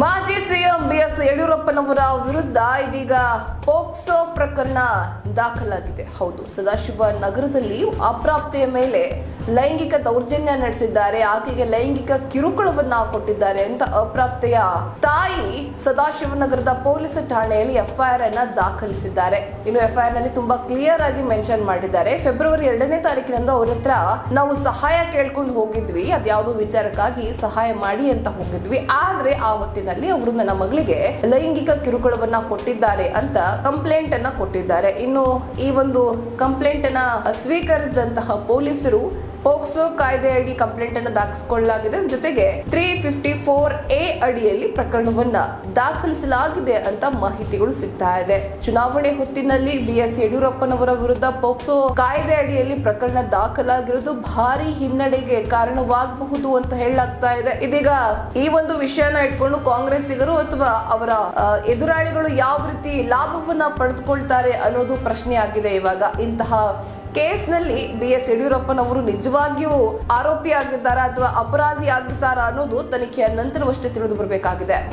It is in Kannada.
ಮಾಜಿ ಸಿಎಂ ಬಿಎಸ್ ಯಡಿಯೂರಪ್ಪನವರ ವಿರುದ್ಧ ಇದೀಗ ಪೋಕ್ಸೋ ಪ್ರಕರಣ ದಾಖಲಾಗಿದೆ. ಹೌದು, ಸದಾಶಿವ ನಗರದಲ್ಲಿ ಅಪ್ರಾಪ್ತಿಯ ಮೇಲೆ ಲೈಂಗಿಕ ದೌರ್ಜನ್ಯ ನಡೆಸಿದ್ದಾರೆ. ಆಕೆಗೆ ಲೈಂಗಿಕ ಕಿರುಕುಳವನ್ನ ಕೊಟ್ಟಿದ್ದಾರೆ ಅಂತ ಅಪ್ರಾಪ್ತೆಯ ತಾಯಿ ಸದಾಶಿವನಗರದ ಪೊಲೀಸ್ ಠಾಣೆಯಲ್ಲಿ ಎಫ್ಐಆರ್ ಅನ್ನ ದಾಖಲಿಸಿದ್ದಾರೆ. ಇನ್ನು ಎಫ್ಐಆರ್ನಲ್ಲಿ ತುಂಬಾ ಕ್ಲಿಯರ್ ಆಗಿ ಮೆನ್ಷನ್ ಮಾಡಿದ್ದಾರೆ. ಫೆಬ್ರವರಿ ಎರಡನೇ ತಾರೀಕಿನಂದು ಅವ್ರ ಹತ್ರ ನಾವು ಸಹಾಯ ಕೇಳ್ಕೊಂಡು ಹೋಗಿದ್ವಿ. ಅದ್ಯಾವುದೋ ವಿಚಾರಕ್ಕಾಗಿ ಸಹಾಯ ಮಾಡಿ ಅಂತ ಹೋಗಿದ್ವಿ. ಆದ್ರೆ ಆ ಹೊತ್ತಿನಲ್ಲಿ ಅವರು ನನ್ನ ಮಗಳಿಗೆ ಲೈಂಗಿಕ ಕಿರುಕುಳವನ್ನ ಕೊಟ್ಟಿದ್ದಾರೆ ಅಂತ ಕಂಪ್ಲೇಂಟ್ ಅನ್ನ ಕೊಟ್ಟಿದ್ದಾರೆ. ಇನ್ನು ಈ ಒಂದು ಕಂಪ್ಲೇಂಟ್ ಅನ್ನ ಸ್ವೀಕರಿಸಿದಂತಹ ಪೊಲೀಸರು ಪೋಕ್ಸೋ ಕಾಯ್ದೆ ಅಡಿ ಕಂಪ್ಲೇಂಟ್ ಅನ್ನು ದಾಖಲಿಸಿಕೊಳ್ಳಲಾಗಿದೆ. ಜೊತೆಗೆ ತ್ರೀ ಫಿಫ್ಟಿ ಫೋರ್ ಎ ಅಡಿಯಲ್ಲಿ ಪ್ರಕರಣವನ್ನ ದಾಖಲಿಸಲಾಗಿದೆ ಅಂತ ಮಾಹಿತಿಗಳು ಸಿಗ್ತಾ ಇದೆ. ಚುನಾವಣೆ ಹೊತ್ತಿನಲ್ಲಿ ಬಿ ಎಸ್ ಯಡಿಯೂರಪ್ಪನವರ ವಿರುದ್ಧ ಪೋಕ್ಸೋ ಕಾಯ್ದೆ ಅಡಿಯಲ್ಲಿ ಪ್ರಕರಣ ದಾಖಲಾಗಿರುವುದು ಭಾರಿ ಹಿನ್ನಡೆಗೆ ಕಾರಣವಾಗಬಹುದು ಅಂತ ಹೇಳಲಾಗ್ತಾ ಇದೆ. ಇದೀಗ ಈ ಒಂದು ವಿಷಯನ ಇಟ್ಕೊಂಡು ಕಾಂಗ್ರೆಸ್ಸಿಗರು ಅಥವಾ ಅವರ ಎದುರಾಳಿಗಳು ಯಾವ ರೀತಿ ಲಾಭವನ್ನ ಪಡೆದುಕೊಳ್ತಾರೆ ಅನ್ನೋದು ಪ್ರಶ್ನೆ ಆಗಿದೆ ಇವಾಗ. ಇಂತಹ ಕೇಸ್ನಲ್ಲಿ ಬಿ ಎಸ್ ಯಡಿಯೂರಪ್ಪನವರು ನಿಜವಾಗಿಯೂ ಆರೋಪಿ ಆಗಿದ್ದಾರಾ ಅಥವಾ ಅಪರಾಧಿ ಆಗಿದ್ದಾರಾ ಅನ್ನೋದು ತನಿಖೆಯ ನಂತರವಷ್ಟೇ ತಿಳಿದು ಬರಬೇಕಾಗಿದೆ.